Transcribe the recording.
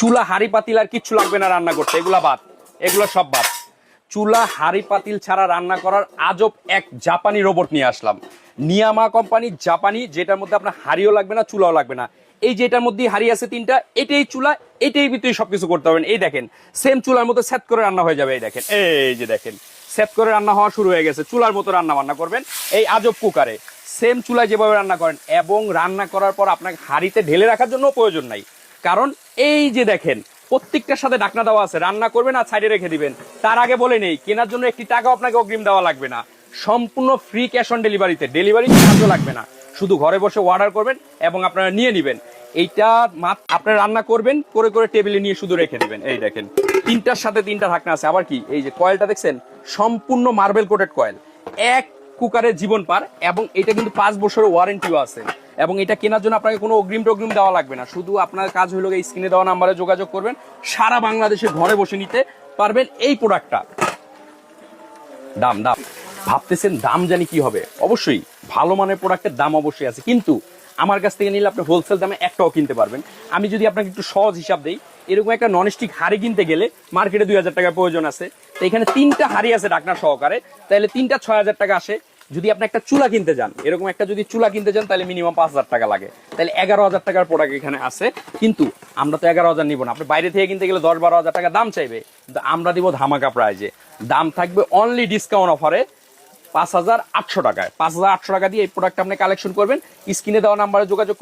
চুলা, হাড়ি, পাতিল আর কিচ্ছু লাগবে না রান্না করতে। এগুলা বাদ। এগুলো সব বাদ। চুলা, হাড়ি, পাতিল ছাড়া রান্না করার আজব এক জাপানি রোবট নিয়ে আসলাম। নিয়ামা কোম্পানি জাপানি, যেটার মধ্যে আপনার হাড়িও লাগবে না, চুলাও লাগবে না। এই যে এটার মধ্যে হাড়ি আছে তিনটা, এটাই চুলা, এটাই ভিতরে সবকিছু করতে পারবেন। এই দেখেন সেম চুলার মতো সেট করে রান্না হয়ে যাবে, এই দেখেন। এই যে দেখেন সেট করে রান্না হওয়া শুরু হয়ে গেছে। চুলার মতো রান্না বান্না করবেন। এই আজব কুকারে। সেম চুলায় যেভাবে রান্না করেন, এবং রান্না করার পর আপনাকে হাঁড়িতে ঢেলে রাখার জন্য প্রয়োজন নাই। কারণ এই যে দেখেন, প্রত্যেকটার সাথে ডাকনা দেওয়া আছে, রান্না করবেন আর সাইডে রেখে দিবেন। তার আগে বলে নেই, কেনার জন্য একটি টাকাও আপনাকে অগ্রিম দেওয়া লাগবে না। সম্পূর্ণ ফ্রি ক্যাশ অন ডেলিভারিতে ডেলিভারি চার্জও লাগবে না। শুধু ঘরে বসে অর্ডার করবেন এবং আপনারা নিয়ে নেবেন। এইটা আপনারা রান্না করবেন, করে করে টেবিলে নিয়ে শুধু রেখে দেবেন। এই দেখেন, তিনটার সাথে তিনটা ঢাকনা আছে। আবার কি? এই যে কয়েলটা দেখছেন, সম্পূর্ণ মার্বেল কোটেড কয়েল এক কুকারের জীবন পার এবং এটা কিন্তু পাঁচ বছরের ওয়ারেন্টিও আছে। এবং এটা কেনার জন্য আপনাকে কোনো অগ্রিম টগ্রিম দেওয়া লাগবে না। শুধু আপনার কাজ হলো এই স্ক্রিনে দেওয়া নাম্বারে যোগাযোগ করবেন। সারা বাংলাদেশে ঘরে বসে নিতে পারবেন এই প্রোডাক্টটা দাম দাম। ভাবতেছেন দাম জানি কি হবে? অবশ্যই ভালো মানের প্রোডাক্টের দাম অবশ্যই আছে। কিন্তু আমার কাছ থেকে নিলে আপনি হোলসেল দামে একটাও কিনতে পারবেন। আমি যদি আপনাকে একটু সহজ হিসাব দিই, এরকম একটা ননস্টিক হাড়ি কিনতে গেলে মার্কেটে দুই হাজার টাকার প্রয়োজন আছে। তো এখানে তিনটা হাড়ি আছে ডাকনা সহকারে। তাহলে তিনটা ছয় হাজার টাকা আসে। যদি আপনি একটা চুলা কিনতে যান, এরকম একটা যদি চুলা কিনতে যান, তাহলে মিনিমাম পাঁচ হাজার টাকা লাগে। তাহলে এগারো হাজার টাকার প্রোডাক্ট এখানে আছে। কিন্তু আমরা তো এগারো হাজার নিবো না। আপনি বাইরে থেকে কিনতে গেলে দশ বারো হাজার টাকা দাম চাইবে। কিন্তু আমরা দিব ধামাকা প্রাইজে দাম থাকবে অনলি ডিসকাউন্ট অফারে পাঁচ হাজার আটশো টাকায়। পাঁচ হাজার আটশো টাকা দিয়ে এই প্রোডাক্ট আপনি কালেকশন করবেন। স্ক্রিনে দেওয়া নাম্বারে যোগাযোগ